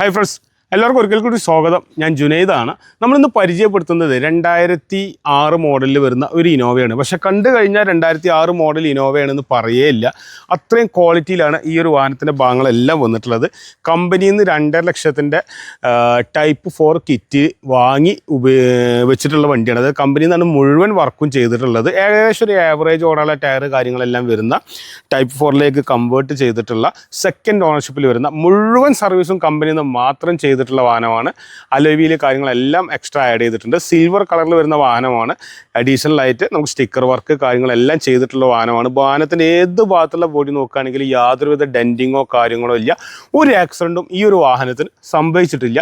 Hi friends എല്ലാവർക്കും ഒരിക്കൽ കൂടി സ്വാഗതം. ഞാൻ ജുനൈദാണ്. നമ്മളിന്ന് പരിചയപ്പെടുത്തുന്നത് രണ്ടായിരത്തി ആറ് മോഡലിൽ വരുന്ന ഒരു ഇനോവയാണ് പക്ഷെ കണ്ടു കഴിഞ്ഞാൽ രണ്ടായിരത്തി ആറ് മോഡൽ ഇനോവയാണെന്ന് പറയേയില്ല അത്രയും ക്വാളിറ്റിയിലാണ് ഈ ഒരു വാഹനത്തിന്റെ ഭാഗങ്ങളെല്ലാം വന്നിട്ടുള്ളത്. കമ്പനിയിൽ നിന്ന് രണ്ടര ലക്ഷത്തിന്റെ ടൈപ്പ് ഫോർ കിറ്റ് വാങ്ങി വെച്ചിട്ടുള്ള വണ്ടിയാണ്. അത് കമ്പനിയിൽ നിന്നാണ് മുഴുവൻ വർക്കും ചെയ്തിട്ടുള്ളത്. ഏകദേശം ഒരു ആവറേജ് ഓടാനുള്ള ടയർ കാര്യങ്ങളെല്ലാം വരുന്ന ടൈപ്പ് ഫോറിലേക്ക് കൺവേർട്ട് ചെയ്തിട്ടുള്ള സെക്കൻഡ് ഓണർഷിപ്പിൽ വരുന്ന മുഴുവൻ സർവീസും കമ്പനിയിൽ നിന്ന് മാത്രം ചെയ്തിട്ടുള്ള വാഹനമാണ്. അലോവിയിൽ കാര്യങ്ങളെല്ലാം എക്സ്ട്രാ ആഡ് ചെയ്തിട്ടുണ്ട്. സിൽവർ കളറിൽ വരുന്ന വാഹനമാണ്. അഡീഷണൽ ആയിട്ട് നമുക്ക് സ്റ്റിക്കർ വർക്ക് കാര്യങ്ങളെല്ലാം ചെയ്തിട്ടുള്ള വാഹനമാണ്. വാഹനത്തിന്റെ ഏത് ഭാഗത്തുള്ള ബോഡി നോക്കുകയാണെങ്കിൽ യാതൊരുവിധ ഡെന്റിങ്ങോ കാര്യങ്ങളോ ഇല്ല. ഒരു ആക്സിഡന്റും ഈ ഒരു വാഹനത്തിന് സംഭവിച്ചിട്ടില്ല.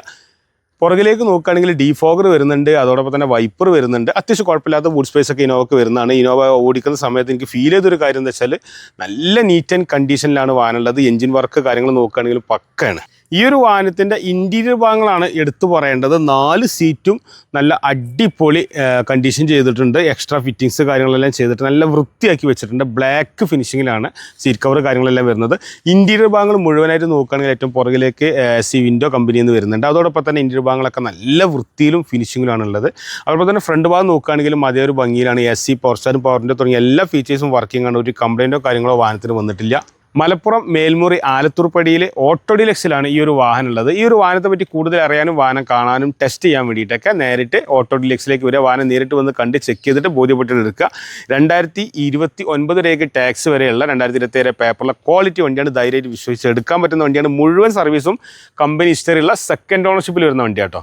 പുറകിലേക്ക് നോക്കുകയാണെങ്കിൽ ഡിഫോഗർ വരുന്നുണ്ട്. അതോടൊപ്പം തന്നെ വൈപ്പർ വരുന്നുണ്ട്. അത്യാവശ്യം കുഴപ്പമില്ലാത്ത വുഡ് സ്പേസ് ഒക്കെ ഇനോവക്ക് വരുന്നതാണ്. ഇനോവ ഓടിക്കുന്ന സമയത്ത് എനിക്ക് ഫീൽ ചെയ്തൊരു കാര്യം എന്താ വെച്ചാൽ നല്ല നീറ്റ് ആൻഡ് കണ്ടീഷനിലാണ് വാഹനമുള്ളത് എഞ്ചിൻ വർക്ക് കാര്യങ്ങൾ നോക്കുകയാണെങ്കിൽ പക്കയാണ്. ഈ ഒരു വാഹനത്തിന്റെ ഇന്റീരിയർ ഭാഗങ്ങളാണ് എടുത്തു പറയേണ്ടത്. നാല് സീറ്റും നല്ല അടിപൊളി കണ്ടീഷൻ ചെയ്തിട്ടുണ്ട്. എക്സ്ട്രാ ഫിറ്റിങ്സ് കാര്യങ്ങളെല്ലാം ചെയ്തിട്ട് നല്ല വൃത്തിയാക്കി വെച്ചിട്ടുണ്ട്. ബ്ലാക്ക് ഫിനിഷിങ്ങിലാണ് സീറ്റ് കവർ കാര്യങ്ങളെല്ലാം വരുന്നത്. ഇന്റീരിയർ ഭാഗങ്ങൾ മുഴുവനായിട്ട് നോക്കുകയാണെങ്കിൽ ഏറ്റവും പുറകിലേക്ക് സി വിൻഡോ കമ്പനിയിൽ നിന്ന് വരുന്നുണ്ട്. അതോടൊപ്പം തന്നെ ഇന്റീരിയർ ഭാഗങ്ങളൊക്കെ നല്ല വൃത്തിയിലും ഫിനിഷിങ്ങിലാണ് ഉള്ളത് അതുപോലെ തന്നെ ഫ്രണ്ട് ഭാഗം നോക്കുകയാണെങ്കിലും അതേ ഒരു ഭംഗിയിലാണ്. എ സി പവർ സ്റ്റാറും പവറിന്റെ തുടങ്ങിയ എല്ലാ ഫീച്ചേഴ്സും വർക്കിംഗ് ആണ്. ഒരു കംപ്ലൈന്റോ കാര്യങ്ങളോ വാഹനത്തിന് വന്നിട്ടില്ല. മലപ്പുറം മേൽമുറി ആലത്തൂർപ്പടിയിലെ ഓട്ടോ ഡിലക്സിലാണ് ഈ ഒരു വാഹനം ഉള്ളത് ഈ ഒരു വാഹനത്തെ പറ്റി കൂടുതൽ അറിയാനും വാഹനം കാണാനും ടെസ്റ്റ് ചെയ്യാൻ വേണ്ടിയിട്ടൊക്കെ നേരിട്ട് ഓട്ടോ ഡിലക്സിലേക്ക് വരിക വാഹനം നേരിട്ട് വന്ന് കണ്ട് ചെക്ക് ചെയ്തിട്ട് ബോധ്യപ്പെട്ടെടുക്കുക രണ്ടായിരത്തി ഇരുപത്തി ഒൻപത് രേഖ ടാക്സ് വരെയുള്ള രണ്ടായിരത്തി ഇരുപത്തി ഏഴ് പേപ്പറിലെ ക്വാളിറ്റി വണ്ടിയാണ് ധൈര്യമായിട്ട് വിശ്വസിച്ച് എടുക്കാൻ പറ്റുന്ന വണ്ടിയാണ്. മുഴുവൻ സർവീസും കമ്പനി ഹിസ്റ്ററിയുള്ള സെക്കൻഡ് ഓണർഷിപ്പിൽ വരുന്ന വണ്ടിയാട്ടോ.